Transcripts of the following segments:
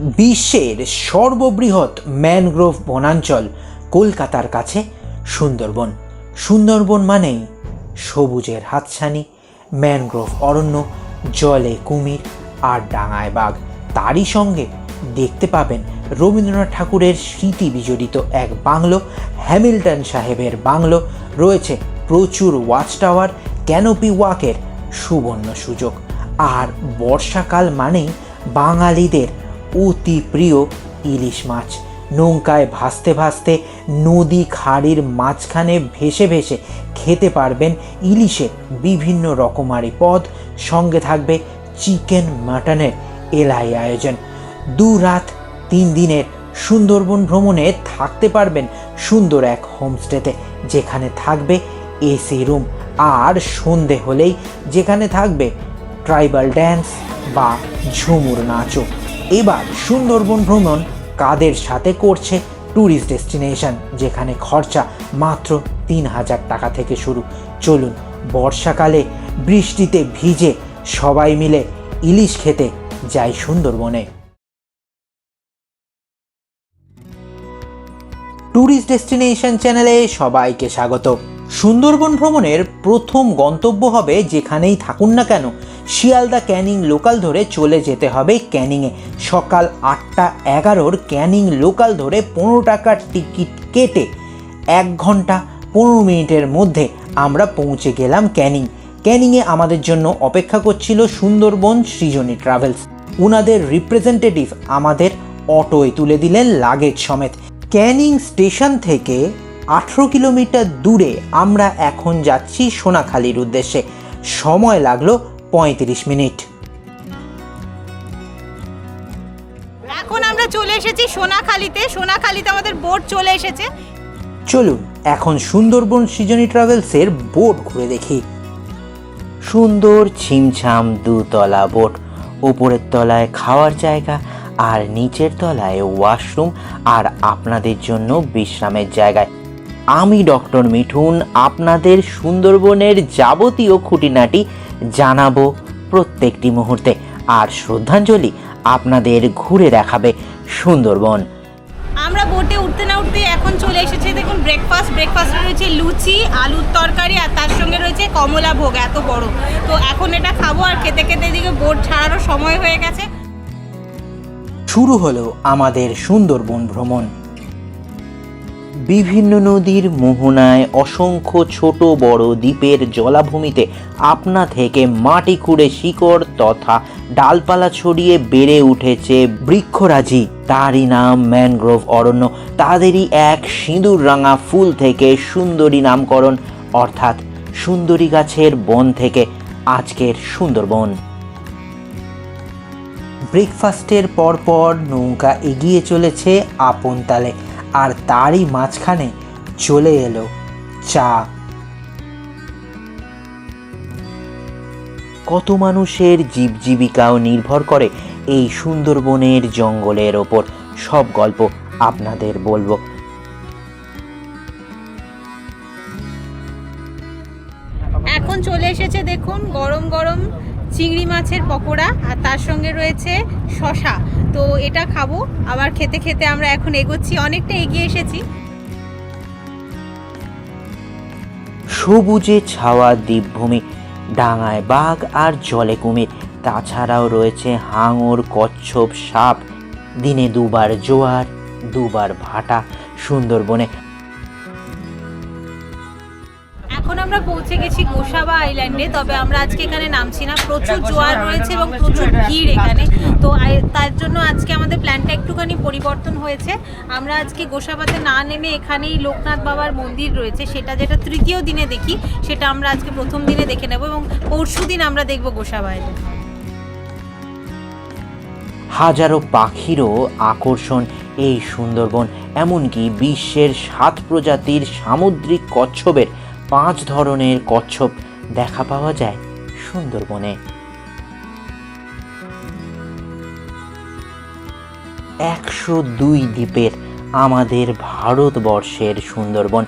বিশ্বের সর্ববৃহৎ ম্যানগ্রোভ বনাঞ্চল কলকাতার কাছে সুন্দরবন। সুন্দরবন মানেই সবুজের হাতছানি, ম্যানগ্রোভ অরণ্য, জলে কুমির আর ডাঙায় বাঘ। তারই সঙ্গে দেখতে পাবেন রবীন্দ্রনাথ ঠাকুরের স্মৃতি বিজড়িত এক বাংলো, হ্যামিল্টন সাহেবের বাংলো, রয়েছে প্রচুর ওয়াচ টাওয়ার ক্যানোপি ওয়াকের সুবর্ণ সুযোগ। আর বর্ষাকাল মানেই বাঙালিদের অতি প্রিয় ইলিশ মাছ। নৌকায় ভাসতে ভাসতে নদী খাড়ির মাঝখানে ভেসে ভেসে খেতে পারবেন ইলিশের বিভিন্ন রকমারি পদ। সঙ্গে থাকবে চিকেন মাটনের এলাই আয়োজন। দু রাত তিন দিনের সুন্দরবন ভ্রমণে থাকতে পারবেন সুন্দর এক হোমস্টেতে, যেখানে থাকবে এসি রুম। আর সন্ধে হলেই যেখানে থাকবে ট্রাইবাল ড্যান্স বা ঝুমুর নাচও। এবার সুন্দরবন ভ্রমণ কাদের সাথে করছে ট্যুরিস্ট ডেস্টিনেশন যেখানে খরচা মাত্র তিন হাজার টাকা থেকে শুরু। চলুন, বর্ষাকালে বৃষ্টিতে ভিজে সবাই মিলে ইলিশ খেতে যাই সুন্দরবনে। ট্যুরিস্ট ডেস্টিনেশন চ্যানেলে সবাইকে স্বাগত। সুন্দরবন ভ্রমণের প্রথম গন্তব্য হবে যেখানেই থাকুন না কেন শিয়ালদা ক্যানিং লোকাল ধরে চলে যেতে হবে ক্যানিংয়ে। সকাল আটটা এগারোর ক্যানিং লোকাল ধরে পনেরো টাকার টিকিট কেটে এক ঘণ্টা পনেরো মিনিটের মধ্যে আমরা পৌঁছে গেলাম ক্যানিং। ক্যানিংয়ে আমাদের জন্য অপেক্ষা করছিল সুন্দরবন সৃজনী ট্রাভেলস। ওনাদের রিপ্রেজেন্টেটিভ আমাদের অটোয় তুলে দিলেন লাগেজ সমেত। ক্যানিং স্টেশন থেকে আঠেরো কিলোমিটার দূরে আমরা এখন যাচ্ছি সোনাখালির উদ্দেশ্যে। সময় লাগল পঁয়ত্রিশ মিনিট। এখন আমরা চলে এসেছি সোনাখালিতে। সোনাখালিতে আমাদের বোট চলে এসেছে। চলুন এখন সুন্দরবন সৃজনী ট্রাভেলসের বোট ঘুরে দেখি। সুন্দর ছিমছাম দুতলা বোট উপরের তলায় খাওয়ার জায়গা আর নিচের তলায় ওয়াশরুম আর আপনাদের জন্য বিশ্রামের জায়গায়। আমি ডক্টর মিঠুন আপনাদের সুন্দরবনের যাবতীয় খুঁটিনাটি জানাব প্রত্যেকটি মুহূর্তে। আর শ্রদ্ধাঞ্জলি আপনাদের ঘুরে দেখাবে সুন্দরবন। আমরা বোটে উঠতে না উঠতে এখন চলে এসেছে দেখুন ব্রেকফাস্ট ব্রেকফাস্টে রয়েছে লুচি আলুর তরকারি আর তার সঙ্গে রয়েছে কমলা ভোগ এত বড়। তো এখন এটা খাব আর খেতে খেতে দিকে বোট ছাড়ারও সময় হয়ে গেছে। শুরু হলো আমাদের সুন্দরবন ভ্রমণ। বিভিন্ন নদীর মোহনায় অসংখ্য ছোট বড় দ্বীপের জলাভূমিতে আপনা থেকে মাটি খুঁড়ে শিকড় তথা ডালপালা ছড়িয়ে বেড়ে উঠেছে বৃক্ষরাজি। তারই নাম ম্যানগ্রোভ অরণ্য। তাদেরই এক সিঁদুর রাঙা ফুল থেকে সুন্দরী নামকরণ, অর্থাৎ সুন্দরী গাছের বন থেকে আজকের সুন্দরবন। ব্রেকফাস্টের পরপর নৌকা এগিয়ে চলেছে আপন তালে। আর তারই মাঝখানে চলে এলো চা। কত মানুষের জীবজীবিকাও নির্ভর করে এই সুন্দরবনের জঙ্গলের ওপর। সব গল্প আপনাদের বলব। এখন চলে এসেছে দেখুন গরম গরম চিংড়ি মাছের পকোড়া আর তার সঙ্গে রয়েছে শশা তো এটা খাব। আবার খেতে খেতে আমরা এখন এগোচ্ছি, অনেকটা এগিয়ে এসেছি। সবুজে ছাওয়া দ্বীপভূমি, ডাঙায় বাঘ আর জলে কুমির, তাছাড়াও রয়েছে হাঙর, কচ্ছপ, সাপ। দিনে দুবার জোয়ার, দুবার ভাটা, সুন্দরবনে আমরা পৌঁছে গেছি গোসাবা আইল্যান্ডে তবে আমরা আজকে এখানে নামছি না। প্রচুর জোয়ার রয়েছে এবং প্রচুর ভিড় এখানে। তো তার জন্য আজকে আমাদের প্ল্যানটা একটুখানি পরিবর্তন হয়েছে। আমরা আজকে গোসাবাতে না নেমে এখানেই লোকনাথ বাবার মন্দির রয়েছে। সেটা যেটা তৃতীয় দিনে দেখি, সেটা আমরা আজকে প্রথম দিনে দেখে নেব এবং পরশু দিন আমরা দেখব গোসাবা আইল্যান্ড হাজারো পাখিরও আকর্ষণ এই সুন্দরবন, এমনকি বিশ্বের সাত প্রজাতির সামুদ্রিক কচ্ছপের পাঁচ ধরনের কচ্ছপ দেখা পাওয়া যায় সুন্দরবনে। একশো দুই দ্বীপের আমাদের ভারতবর্ষের সুন্দরবন।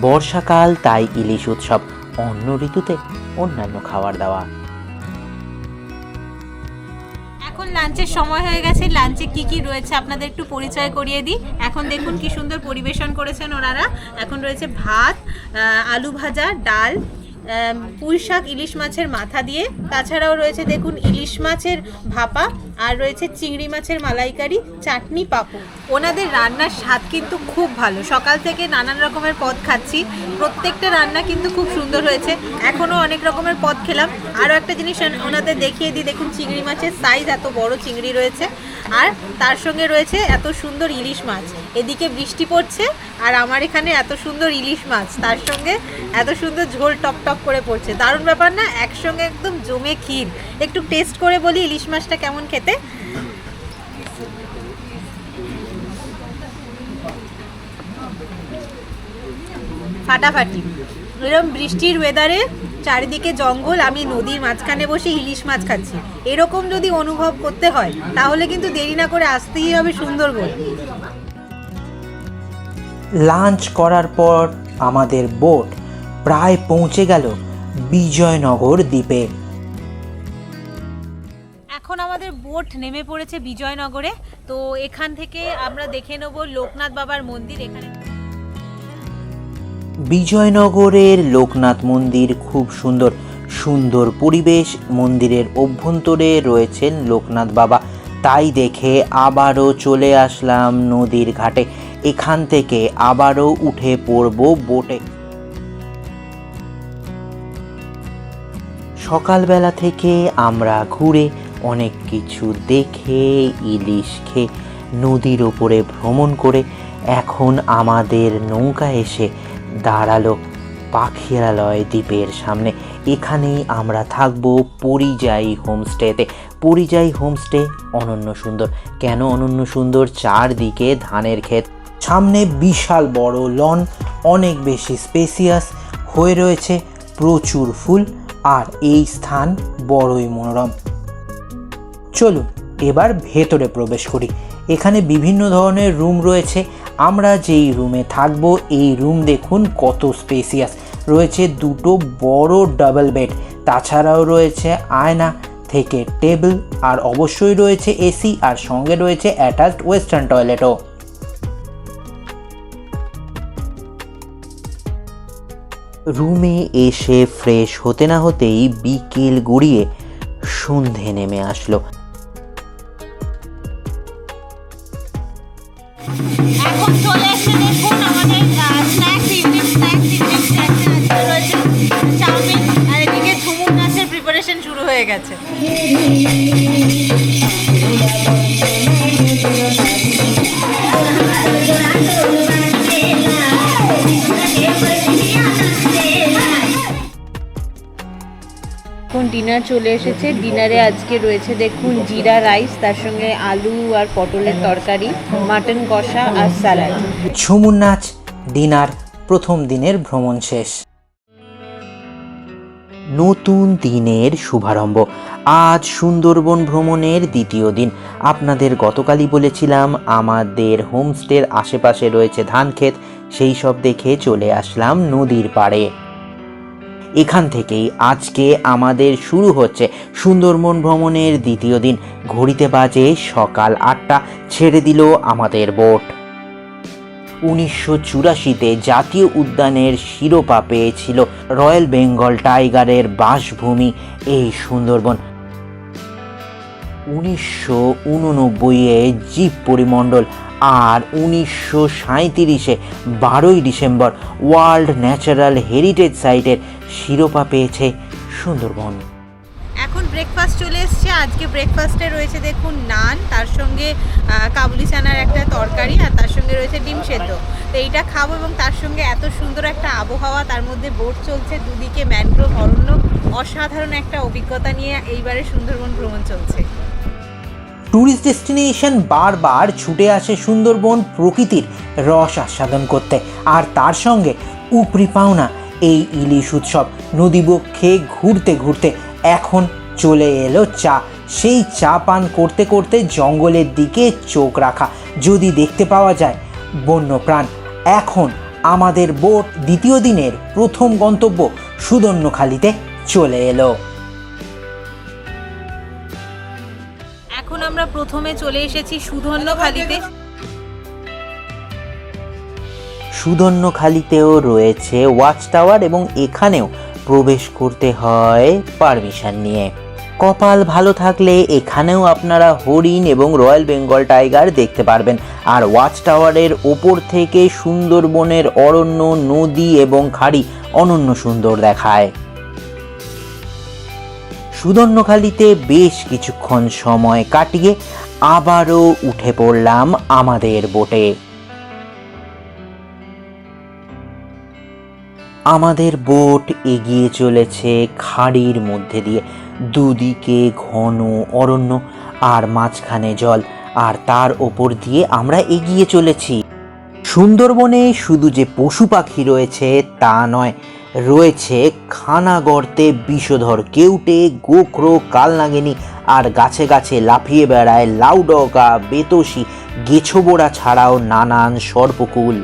বর্ষাকাল, তাই ইলিশ উৎসব, অন্য ঋতুতে অন্যান্য খাবার দাবার এখন লাঞ্চের সময় হয়ে গেছে। লাঞ্চে কি কি রয়েছে আপনাদের একটু পরিচয় করিয়ে দিই। এখন দেখুন কি সুন্দর পরিবেশন করেছেন ওনারা। এখন রয়েছে ভাত আলু ভাজা, ডাল পুঁই শাক ইলিশ মাছের মাথা দিয়ে। তাছাড়াও রয়েছে, দেখুন, ইলিশ মাছের ভাপা। আর রয়েছে চিংড়ি মাছের মালাইকারি, চাটনি পাপড়। ওনাদের রান্নার স্বাদ কিন্তু খুব ভালো। সকাল থেকে নানান রকমের পদ খাচ্ছি। প্রত্যেকটা রান্না কিন্তু খুব সুন্দর হয়েছে। এখনও অনেক রকমের পদ খেলাম। আরও একটা জিনিস ওনাদের দেখিয়ে দিই। দেখুন, চিংড়ি মাছের সাইজ এত বড় চিংড়ি রয়েছে। আর তার সঙ্গে রয়েছে এত সুন্দর ইলিশ মাছ। এদিকে বৃষ্টি পড়ছে আর আমার এখানে এত সুন্দর ইলিশ মাছ। তার সঙ্গে এত সুন্দর ঝোল টপ টপ করে পড়ছে। দারুণ ব্যাপার না? একসঙ্গে একদম জমে ক্ষীর। একটু টেস্ট করে বলি ইলিশ মাছটা কেমন খেতে। ফাটাফাটি। এরকম বৃষ্টির ওয়েদারে চারিদিকে জঙ্গল, আমি নদীর মাঝখানে বসে ইলিশ মাছ খাচ্ছি। এরকম যদি অনুভব করতে হয়, তাহলে কিন্তু দেরি না করে আসতেই হবে সুন্দরবন। লাঞ্চ করার পর আমাদের বোট প্রায় পৌঁছে গেল বিজয়নগর দ্বীপে। আমাদের বোট নেমে পড়েছে বিজয়নগরে। তো এখান থেকে আমরা দেখে নেব লোকনাথ বাবার মন্দির এখানে। বিজয়নগরের লোকনাথ মন্দির খুব সুন্দর। সুন্দর পরিবেশ, মন্দিরের অভ্যন্তরে রয়েছেন লোকনাথ বাবা। তাই দেখে আবারও চলে আসলাম নদীর ঘাটে। এখান থেকে আবারও উঠে পড়ব বোটে। সকালবেলা থেকে আমরা ঘুরে অনেক কিছু দেখে ইলিশ খেয়ে নদীর ওপরে ভ্রমণ করে এখন আমাদের নৌকা এসে দাঁড়াল পাখিরালয় দ্বীপের সামনে। এখানেই আমরা থাকব পরিযায়ী হোমস্টেতে। পরিযায়ী হোমস্টে অনন্য সুন্দর। কেন অনন্য সুন্দর? চারদিকে ধানের ক্ষেত। সামনে বিশাল বড় লন, অনেক বেশি স্পেসিয়াস হয়ে রয়েছে প্রচুর ফুল, আর এই স্থান বড়ই মনোরম। চলুন, এবার ভেতরে প্রবেশ করি। এখানে বিভিন্ন ধরনের রুম রয়েছে। আমরা যেই রুমে থাকব, এই রুম দেখুন কত স্পেসিয়াস রয়েছে দুটো বড় ডাবল বেড তাছাড়াও রয়েছে আয়না থেকে টেবিল আর অবশ্যই রয়েছে এসি আর সঙ্গে রয়েছে অ্যাটাচড ওয়েস্টার্ন টয়লেটও রুমে এসে ফ্রেশ হতে না হতেই বিকেল গড়িয়ে সন্ধে নেমে আসলো। এখন চলে আমাদের স্ন্যাক্স ইভিনিং স্ন্যাক্স ইভিনিং স্ন্যাক্সে আজকে রয়েছে চাউমিন, আর এদিকে ঝুমুর নাচের প্রিপারেশন শুরু হয়ে গেছে। এখন ডিনার চলে এসেছে। ডিনারে আজকে রয়েছে দেখুন জিরা রাইস, তার সঙ্গে আলু আর পটলের তরকারি, মাটন কষা আর স্যালাড। ঝুমুর নাচ ডিনার প্রথম দিনের ভ্রমণ শেষ। নতুন দিনের শুভারম্ভ। আজ সুন্দরবন ভ্রমণের দ্বিতীয় দিন। আপনাদের গতকালই বলেছিলাম, আমাদের হোমস্টের আশেপাশে রয়েছে ধান ক্ষেত সেই সব দেখে চলে আসলাম নদীর পাড়ে। এখান থেকেই আজকে আমাদের শুরু হচ্ছে সুন্দরবন ভ্রমণের দ্বিতীয় দিন। ঘড়িতে বাজে সকাল আটটা, ছেড়ে দিল আমাদের বোট। উনিশশো চুরাশিতে জাতীয় উদ্যানের শিরোপা পেয়েছিল রয়্যাল বেঙ্গল টাইগারের বাসভূমি এই সুন্দরবন। উনিশশো উননব্বইয়ে জীব পরিমণ্ডল আর উনিশশো সাঁইত্রিশে বারোই ডিসেম্বর ওয়ার্ল্ড ন্যাচারাল হেরিটেজ সাইটের শিরোপা পেয়েছে সুন্দরবন। এখন ব্রেকফাস্ট চলে এসছে, আজকে ব্রেকফাস্টে রয়েছে দেখুন নান, তার সঙ্গে কাবুলি চানার একটা তরকারি আর তার সঙ্গে রয়েছে ডিম সেদ্ধ। তো এইটা খাব এবং তার সঙ্গে এত সুন্দর একটা আবহাওয়া, তার মধ্যে বোট চলছে, দুদিকে ম্যানগ্রোভ, অরণ্য, অসাধারণ একটা অভিজ্ঞতা নিয়ে এইবারে সুন্দরবন ভ্রমণ চলছে। ট্যুরিস্ট ডেস্টিনেশন বারবার ছুটে আসে সুন্দরবন প্রকৃতির রস আস্বাদন করতে। আর তার সঙ্গে উপরি পাওনা, এই ইলিশ উৎসব। নদীবক্ষে ঘুরতে ঘুরতে এখন চলে এলো চা। সেই চা পান করতে করতে জঙ্গলের দিকে চোখ রাখা। যদি দেখতে পাওয়া যায় বন্যপ্রাণ, এখন আমাদের বোট দ্বিতীয় দিনের প্রথম গন্তব্য সুদর্ণখালিতে চলে এলো। প্রথমে চলে এসেছি সুধন্যখালিতে সুদর্ণখালিতেও রয়েছে ওয়াচ টাওয়ার এবং এখানেও প্রবেশ করতে হয় পারমিশন নিয়ে। কপাল ভালো থাকলে এখানেও আপনারা হরিণ এবং রয়্যাল বেঙ্গল টাইগার দেখতে পারবেন। আর ওয়াচ টাওয়ারের ওপর থেকে সুন্দরবনের অরণ্য, নদী এবং খাড়ি অনন্য সুন্দর দেখায়। সুদর্ণখালিতে বেশ কিছুক্ষণ সময় কাটিয়ে আবারও উঠে পড়লাম আমাদের বোটে। আমাদের বোট এগিয়ে চলেছে খাড়ির মধ্যে দিয়ে, দুদিকে ঘন অরণ্য আর মাঝখানে জল, আর তার ওপর দিয়ে আমরা এগিয়ে চলেছি। সুন্দরবনে শুধু যে পশু পাখি রয়েছে তা নয় রয়েছে খানা গর্তে বিষধর কেউটে, গোখরো, কালনাগিনী আর গাছে গাছে লাফিয়ে বেড়ায় লাউডগা বেতসি গেছোবোড়া ছাড়াও নানান সর্পকুল।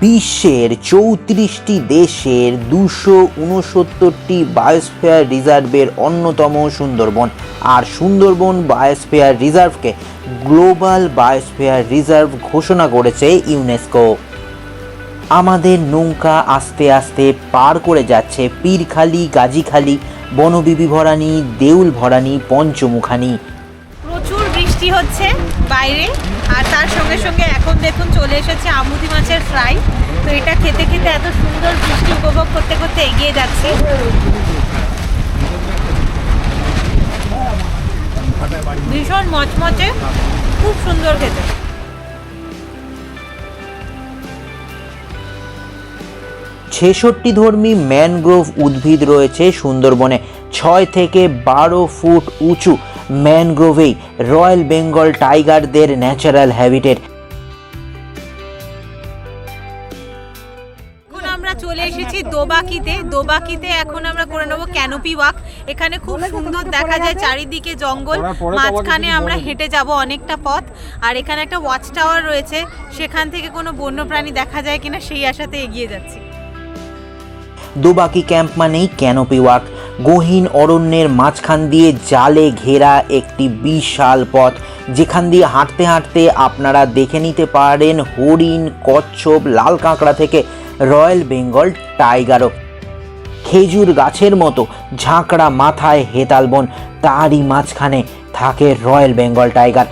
বিশ্বের চৌত্রিশটি দেশের দুশো উনসত্তরটি বায়োস্ফিয়ার রিজার্ভের অন্যতম সুন্দরবন। আর সুন্দরবন বায়োস্ফিয়ার রিজার্ভকে গ্লোবাল বায়োস্ফিয়ার রিজার্ভ ঘোষণা করেছে ইউনেস্কো। আমাদের নৌকা আস্তে আস্তে পার করে যাচ্ছে পীরখালি, গাজীখালি বনবিবি ভরানি দেউল ভরানি পঞ্চমুখানি। প্রচুর বৃষ্টি হচ্ছে বাইরে, আর তার সঙ্গে সঙ্গে এখন দেখুন চলে এসেছে আমুদি মাছের ফ্রাই। তো এটা খেতে খেতে এত সুন্দর বৃষ্টি উপভোগ করতে করতে এগিয়ে যাচ্ছি। ভীষণ মচমচে খুব সুন্দর খেতে। ছেষট্টি ধর্মী ম্যানগ্রোভ উদ্ভিদ রয়েছে সুন্দরবনে। ছয় থেকে বারো ফুট উঁচু ম্যানগ্রোভেই রয়্যাল বেঙ্গল টাইগারদের ন্যাচারাল হ্যাবিটেট। দোবাকিতে দোবাকিতে এখন আমরা করে নেব ক্যানোপি ওয়াক এখানে খুব সুন্দর দেখা যায় চারিদিকে জঙ্গল। মাঝখানে আমরা হেঁটে যাব অনেকটা পথ। আর এখানে একটা ওয়াচ টাওয়ার রয়েছে। সেখান থেকে কোনো বন্যপ্রাণী দেখা যায় কিনা সেই আশাতে এগিয়ে যাচ্ছি। দোবাকি ক্যাম্প মানেই ক্যানোপি ওয়াক গহীন অরণ্যের মাঝখান দিয়ে জালে ঘেরা একটি বিশাল পথ। যেখান দিয়ে হাঁটতে হাঁটতে আপনারা দেখে নিতে পারেন হরিণ কচ্ছপ লাল কাঁকড়া থেকে রয়্যাল বেঙ্গল টাইগারও। খেজুর গাছের মতো ঝাঁকড়া মাথায় হেতালবন তারই মাঝখানে থাকে রয়্যাল বেঙ্গল টাইগার।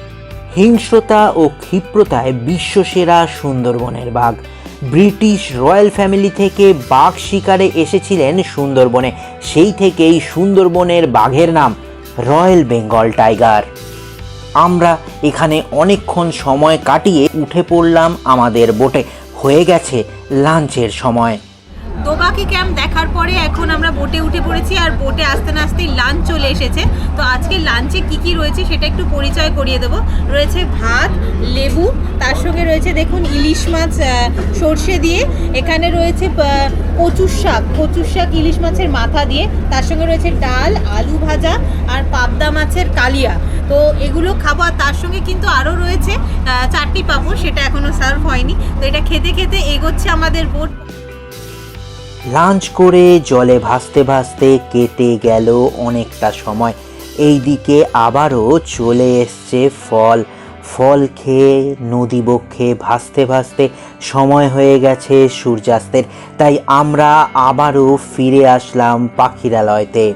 হিংস্রতা ও ক্ষিপ্রতায় বিশ্বসেরা সুন্দরবনের বাঘ। ব্রিটিশ রয়্যাল ফ্যামিলি থেকে বাঘ শিকারে এসেছিলেন সুন্দরবনে। সেই থেকেই সুন্দরবনের বাঘের নাম রয়্যাল বেঙ্গল টাইগার। আমরা এখানে অনেকক্ষণ সময় কাটিয়ে উঠে পড়লাম আমাদের বোটে। হয়ে গেছে লাঞ্চের সময়। দোবাকি ক্যাম্প দেখার পরে এখন আমরা বোটে উঠে পড়েছি আর বোটে আসতে না আসতেই লাঞ্চ চলে এসেছে। তো আজকে লাঞ্চে কি কি রয়েছে সেটা একটু পরিচয় করিয়ে দেবো। রয়েছে ভাত, লেবু, তার সঙ্গে রয়েছে দেখুন ইলিশ মাছ সর্ষে দিয়ে। এখানে রয়েছে কচুর শাক কচুর শাক ইলিশ মাছের মাথা দিয়ে। তার সঙ্গে রয়েছে ডাল, আলু ভাজা আর পাবদা মাছের কালিয়া। তো এগুলো খাব আর তার সঙ্গে কিন্তু আরও রয়েছে চারটি পাঁপড়, সেটা এখনও সার্ভ হয়নি। তো এটা খেতে খেতে এগোচ্ছে আমাদের বোট লাঞ্চ করে জলে ভাসতে ভাসতে কেটে গেল অনেকটা সময়। এইদিকে আবারও চলে এসছে ফল। ফল খেয়ে, নদী বক্ষে ভাসতে ভাসতে সময় হয়ে গেছে সূর্যাস্তের। তাই আমরা আবারও ফিরে আসলাম পাখিরালয়তে।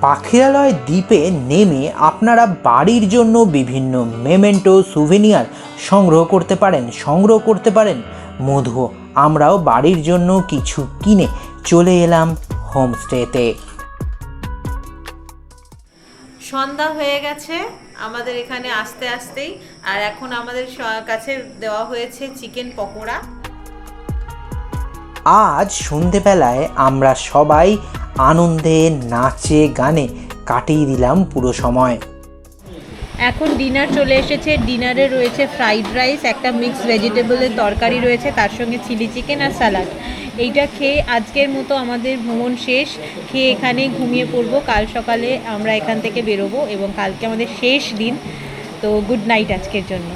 পাখিরালয় দ্বীপে নেমে আপনারা বাড়ির জন্য বিভিন্ন মেমেন্টো, সুভেনিয়ার সংগ্রহ করতে পারেন, সংগ্রহ করতে পারেন। মধু আমরাও বাড়ির জন্য কিছু কিনে চলে এলাম হোমস্টেতে। সন্ধ্যা হয়ে গেছে আমাদের এখানে আস্তে আস্তেই আর এখন আমাদের কাছে দেওয়া হয়েছে চিকেন পকোড়া। আজ সন্ধেবেলায় আমরা সবাই আনন্দে নাচে গানে কাটিয়ে দিলাম পুরো সময়। এখন ডিনার চলে এসেছে। ডিনারে রয়েছে ফ্রাইড রাইস একটা মিক্স ভেজিটেবলের তরকারি রয়েছে, তার সঙ্গে চিলি চিকেন আর স্যালাড এইটা খেয়ে আজকের মতো আমাদের ভ্রমণ শেষ। খেয়ে এখানে ঘুমিয়ে পড়ব। কাল সকালে আমরা এখান থেকে বেরোবো এবং কালকে আমাদের শেষ দিন। তো গুড নাইট আজকের জন্য।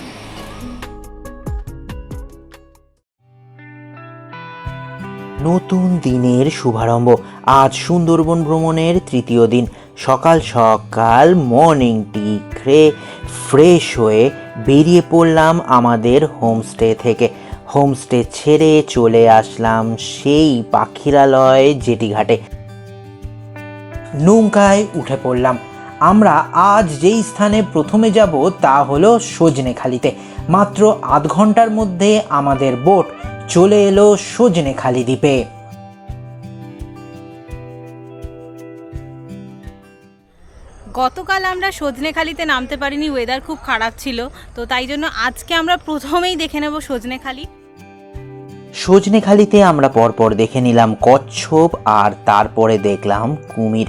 নতুন দিনের শুভারম্ভ। আজ সুন্দরবন ভ্রমণের তৃতীয় দিন। সকাল সকাল মর্নিং টি খেয়ে ফ্রেশ হয়ে বেরিয়ে পড়লাম আমাদের হোমস্টে থেকে। হোমস্টে ছেড়ে চলে আসলাম সেই পাখিরালয় জেটিঘাটে। নৌকায় উঠে পড়লাম। আমরা আজ যেই স্থানে প্রথমে যাব তা হলো সজনেখালিতে। মাত্র আধ ঘণ্টার মধ্যে আমাদের বোট চলে এলো সজনেখালি দ্বীপে। গতকাল আমরা সজনেখালিতে নামতে পারিনি ওয়েদার খুব খারাপ ছিল, তো তাই জন্য আজকে আমরা প্রথমেই দেখে নেব সজনেখালি। সজনেখালিতে আমরা পরপর দেখে নিলাম কচ্ছপ আর তারপরে দেখলাম কুমির।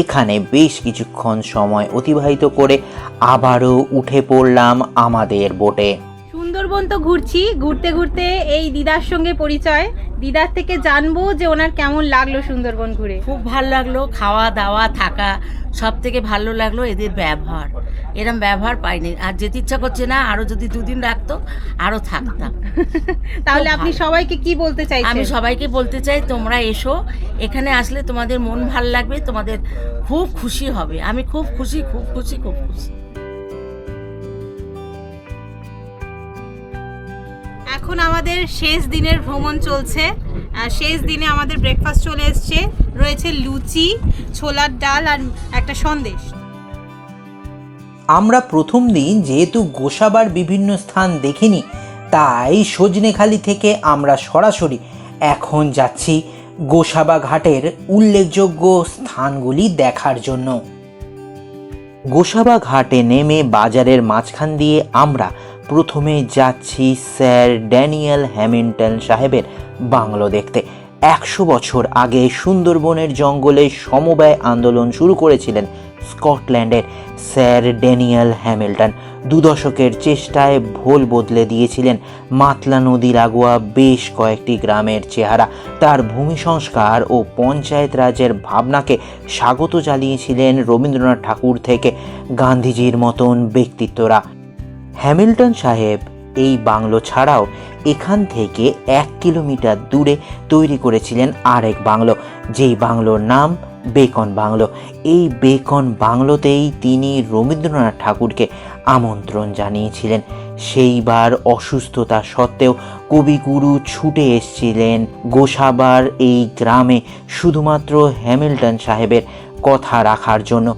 এখানে বেশ কিছুক্ষণ সময় অতিবাহিত করে আবারও উঠে পড়লাম আমাদের বোটে। সুন্দরবন তো ঘুরছি ঘুরতে ঘুরতে এই দিদার সঙ্গে পরিচয়। দিদার থেকে জানব যে ওনার কেমন লাগল সুন্দরবন ঘুরে। খুব ভালো লাগল খাওয়া দাওয়া থাকা সব থেকে ভালো লাগল এদের ব্যবহার। এরম ব্যবহার পাইনি আর যেতে ইচ্ছা করছে না আরও যদি দুদিন রাখতো আরও থাকতাম। তাহলে আপনি সবাইকে কি বলতে চাই আমি সবাইকে বলতে চাই তোমরা এসো এখানে আসলে তোমাদের মন ভালো লাগবে তোমাদের খুব খুশি হবে। আমি খুব খুশি খুব খুশি খুব খুশি। এখন আমাদের শেষ দিনের ভ্রমণ চলছে। শেষ দিনে আমাদের ব্রেকফাস্ট চলে এসছে। রয়েছে লুচি, ছোলার ডাল আর একটা সন্দেশ। আমরা প্রথম দিন যেহেতু গোসাবার বিভিন্ন স্থান দেখিনি, তাই সজনেখালি থেকে আমরা সরাসরি এখন যাচ্ছি গোসাবা ঘাটের উল্লেখযোগ্য স্থানগুলি দেখার জন্য। গোসাবা ঘাটে নেমে বাজারের মাঝখান দিয়ে আমরা প্রথমে যাচ্ছি স্যার ড্যানিয়েল হ্যামিল্টন সাহেবের বাংলো দেখতে। একশো বছর আগে সুন্দরবনের জঙ্গলে সমবায় আন্দোলন শুরু করেছিলেন স্কটল্যান্ডের স্যার ড্যানিয়েল হ্যামিল্টন। দু দশকের চেষ্টায় ভোল বদলে দিয়েছিলেন মাতলা নদীর আগোয়া বেশ কয়েকটি গ্রামের চেহারা। তার ভূমি সংস্কার ও পঞ্চায়েত রাজের ভাবনাকে স্বাগত জানিয়েছিলেন রবীন্দ্রনাথ ঠাকুর থেকে গান্ধীজির মতন ব্যক্তিত্বরা। হ্যামিল্টন সাহেব এই বাংলো ছাড়াও এখান থেকে এক কিলোমিটার দূরে তৈরি করেছিলেন আরেক বাংলো, যেই বাংলোর নাম বেকন বাংলো। এই বেকন বাংলোতেই তিনি রবীন্দ্রনাথ ঠাকুরকে আমন্ত্রণ জানিয়েছিলেন। সেইবার অসুস্থতা সত্ত্বেও কবিগুরু ছুটে এসেছিলেন গোসাবার এই গ্রামে, শুধুমাত্র হ্যামিল্টন সাহেবের কথা রাখার জন্য।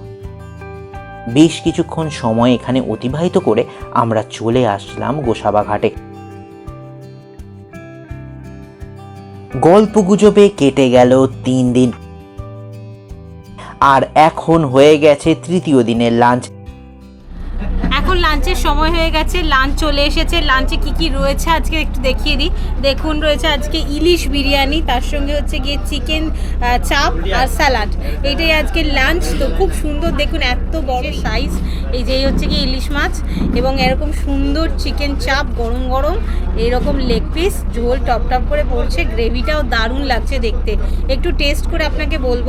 বেশ কিছুক্ষণ সময় এখানে অতিবাহিত করে আমরা চলে আসলাম গোসাবা ঘাটে গল্প গুজবে কেটে গেল তিন দিন। আর এখন হয়ে গেছে তৃতীয় দিনের লাঞ্চ। সময় হয়ে গেছে লাঞ্চ চলে এসেছে। লাঞ্চে কি কি রয়েছে আজকে একটু দেখিয়ে দিই। দেখুন, রয়েছে আজকে ইলিশ বিরিয়ানি, তার সঙ্গে হচ্ছে গিয়ে চিকেন চাপ আর স্যালাড এইটাই আজকে লাঞ্চ তো খুব সুন্দর, দেখুন, এত বড় সাইজ এই যে হচ্ছে গিয়ে ইলিশ মাছ এবং এরকম সুন্দর চিকেন চাপ, গরম গরম, এরকম লেগ পিস ঝোল টপ টপ করে পড়ছে। গ্রেভিটাও দারুণ লাগছে দেখতে। একটু টেস্ট করে আপনাকে বলব।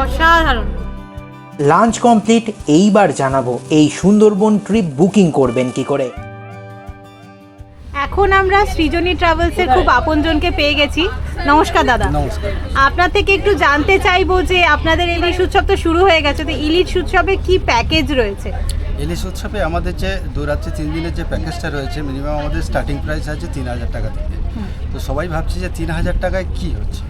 অসাধারণ। লাঞ্চ কমপ্লিট এইবার জানাব এই সুন্দরবন ট্রিপ বুকিং করবেন কি করে। এখন আমরা সৃজনী ট্রাভেলসের খুব আপনজনকে পেয়ে গেছি। নমস্কার দাদা। নমস্কার। আপনার থেকে একটু জানতে চাইব যে আপনাদের ইলিশ উৎসব তো শুরু হয়ে গেছে তো ইলিশ উৎসবে কি প্যাকেজ রয়েছে? ইলিশ উৎসবে আমাদের যে দু রাত্রি তিন দিনের যে প্যাকেজটা রয়েছে মিনিমাম আমাদের স্টার্টিং প্রাইস আছে তিন হাজার টাকা থেকে। তো সবাই ভাবছে যে তিন হাজার টাকায় কী হচ্ছে?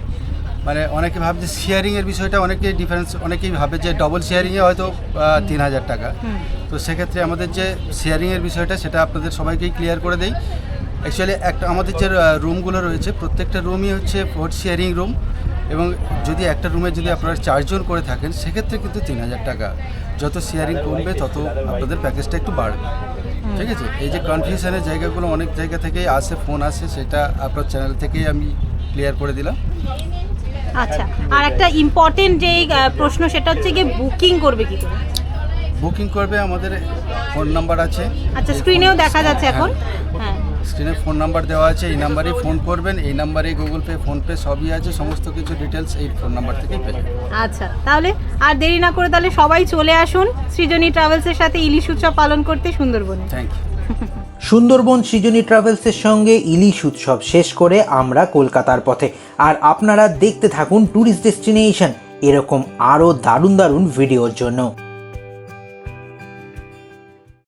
মানে অনেকে ভাবছে শেয়ারিংয়ের বিষয়টা অনেকে ডিফারেন্স অনেকেই ভাবে যে ডবল শেয়ারিংয়ে হয়তো তিন হাজার টাকা। তো সেক্ষেত্রে আমাদের যে শেয়ারিংয়ের বিষয়টা সেটা আপনাদের সবাইকেই ক্লিয়ার করে দেই। অ্যাকচুয়ালি একটা আমাদের যে রুমগুলো রয়েছে প্রত্যেকটা রুমই হচ্ছে ফোর শেয়ারিং রুম এবং যদি একটা রুমে যদি আপনারা চারজন করে থাকেন সেক্ষেত্রে কিন্তু তিন হাজার টাকা। যত শেয়ারিং কমবে তত আপনাদের প্যাকেজটা একটু বাড়বে। ঠিক আছে? এই যে কনফিউশনের জায়গাগুলো অনেক জায়গা থেকেই আসে ফোন আসে সেটা আপনার চ্যানেল থেকেই আমি ক্লিয়ার করে দিলাম। আচ্ছা আর একটা ইম্পর্টেন্ট যে প্রশ্ন সেটা হচ্ছে গিয়ে বুকিং করবে কি করে? বুকিং করবে আমাদের ফোন নাম্বার আছে। আচ্ছা স্ক্রিনেও দেখা যাচ্ছে এখন। হ্যাঁ। স্ক্রিনে ফোন নাম্বার দেওয়া আছে এই নাম্বারেই ফোন করবেন এই নাম্বারে গুগল পে ফোনপে সবই আছে সমস্ত কিছু ডিটেলস এই ফোন নাম্বার থেকেই পেয়ে যাবেন। আচ্ছা তাহলে আর দেরি না করে তাহলে সবাই চলে আসুন সৃজনী ট্রাভেলসের সাথে ইলিশ উৎসব পালন করতে সুন্দরবনে। থ্যাংক ইউ সুন্দরবন সৃজনী ট্রাভেলসের সঙ্গে ইলিশ উৎসব শেষ করে আমরা কলকাতার পথে। আর আপনারা দেখতে থাকুন ট্যুরিস্ট ডেস্টিনেশন। এরকম আরও দারুণ দারুণ ভিডিওর জন্য।